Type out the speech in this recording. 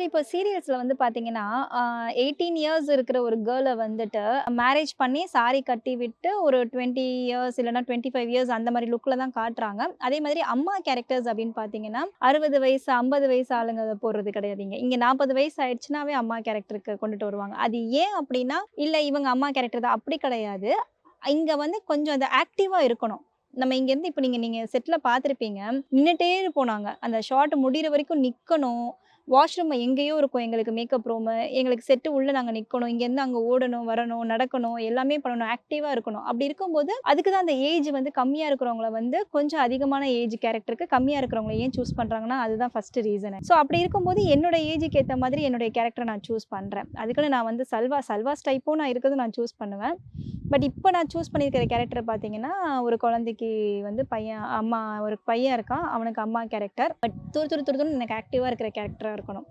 Actually இப்போ சீரியல்ஸில் வந்து பார்த்தீங்கன்னா எயிட்டீன் இயர்ஸ் இருக்கிற ஒரு கேர்ளை வந்துட்டு மேரேஜ் பண்ணி சாரி கட்டி விட்டு ஒரு டுவெண்ட்டி இயர்ஸ் இல்லைன்னா டுவெண்ட்டி ஃபைவ் இயர்ஸ் அந்த மாதிரி லுக்கில் தான் காட்டுறாங்க. அதே மாதிரி அம்மா கேரக்டர்ஸ் அப்படின்னு பார்த்தீங்கன்னா அறுபது வயசு ஐம்பது வயசு ஆளுங்க போடுறது கிடையாதுங்க இங்கே. நாற்பது வயசு ஆயிடுச்சுனாவே அம்மா கேரக்டருக்கு கொண்டுட்டு வருவாங்க. அது ஏன் அப்படின்னா இல்லை இவங்க அம்மா கேரக்டர் தான். அப்படி கிடையாது. இங்கே வந்து கொஞ்சம் அது ஆக்டிவாக இருக்கணும். நம்ம இங்கேருந்து இப்போ நீங்கள் நீங்கள் செட்டில் பார்த்துருப்பீங்க நின்றுட்டே போனாங்க. அந்த ஷார்ட் முடிகிற வரைக்கும் நிற்கணும் வாஷ்ரூம் எங்கேயோ இருக்கும். எங்களுக்கு மேக்கப் ரூமு எங்களுக்கு செட்டு உள்ளே நாங்கள் நிற்கணும் இங்கேருந்து அங்கே ஓடணும் வரணும் நடக்கணும் எல்லாமே பண்ணணும். ஆக்டிவாக இருக்கணும். அப்படி இருக்கும்போது அதுக்கு தான் அந்த ஏஜ் வந்து கம்மியாக இருக்கிறவங்கள வந்து கொஞ்சம் அதிகமான ஏஜ் கேரக்டருக்கு கம்மியாக இருக்கிறவங்கள ஏன் சூஸ் பண்ணுறாங்கன்னா அதுதான் ஃபஸ்ட்டு ரீசனு ஸோ அப்படி இருக்கும்போது என்னோட ஏஜுக்கு ஏற்ற மாதிரி என்னுடைய கேரக்டரை நான் சூஸ் பண்ணுறேன் அதுக்குன்னு நான் வந்து சல்வா சல்வாஸ் டைப்பும் நான் இருக்கிறது நான் சூஸ் பண்ணுவேன். பட் இப்போ நான் சூஸ் பண்ணியிருக்கிற கேரக்டர் பார்த்தீங்கன்னா ஒரு குழந்தைக்கு வந்து பையன் அம்மா ஒரு பையன் இருக்கான். அவனுக்கு அம்மா கேரக்டர் பட் துரு துரு துரு துருன்னு எனக்கு ஆக்டிவாக இருக்கிற கேரக்டராக இருக்கணும்.